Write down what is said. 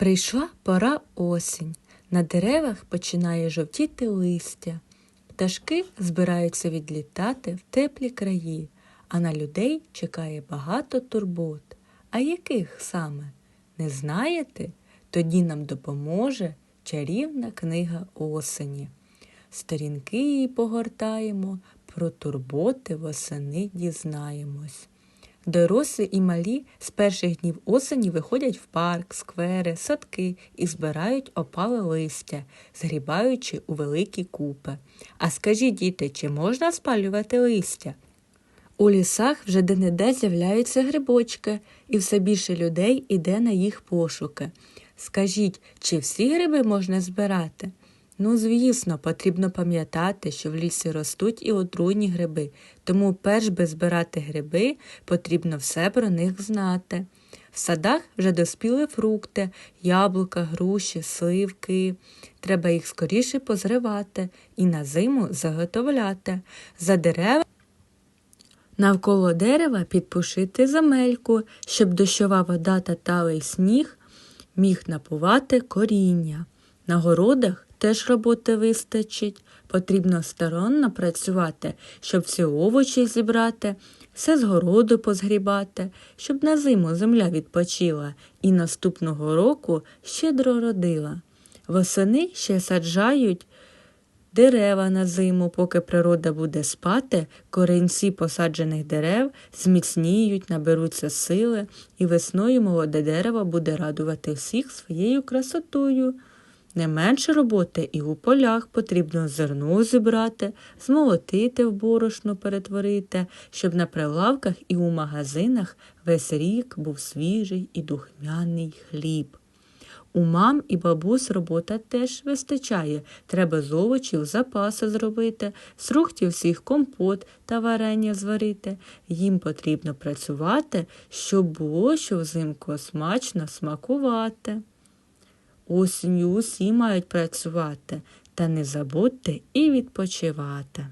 Прийшла пора осінь. На деревах починає жовтіти листя. Пташки збираються відлітати в теплі краї, а на людей чекає багато турбот. А яких саме? Не знаєте? Тоді нам допоможе чарівна книга осені. Сторінки її погортаємо, про турботи восени дізнаємось. Дорослі і малі з перших днів осені виходять в парк, сквери, садки і збирають опале листя, згрібаючи у великі купи. А скажіть, діти, чи можна спалювати листя? У лісах вже де-не-де з'являються грибочки, і все більше людей іде на їх пошуки. Скажіть, чи всі гриби можна збирати? Ну, звісно, потрібно пам'ятати, що в лісі ростуть і отруйні гриби, тому перш би збирати гриби, потрібно все про них знати. В садах вже доспіли фрукти, яблука, груші, сливки. Треба їх скоріше позривати і на зиму заготовляти. За дерева Навколо дерева підпушити замельку, щоб дощова вода та талий сніг міг напувати коріння. На городах теж роботи вистачить, потрібно старанно працювати, щоб всі овочі зібрати, все з городу позгрібати, щоб на зиму земля відпочила і наступного року щедро родила. Восени ще саджають дерева на зиму, поки природа буде спати, корінці посаджених дерев зміцніють, наберуться сили, і весною молоде дерево буде радувати всіх своєю красотою. Не менше роботи і у полях потрібно зерно зібрати, змолотити в борошно перетворити, щоб на прилавках і у магазинах весь рік був свіжий і духмяний хліб. У мам і бабусь робота теж вистачає. Треба з овочів запаси зробити, з фруктів всіх компот та варення зварити. Їм потрібно працювати, щоб було що взимку смачно смакувати. Осінню усі мають працювати, та не забудьте і відпочивати.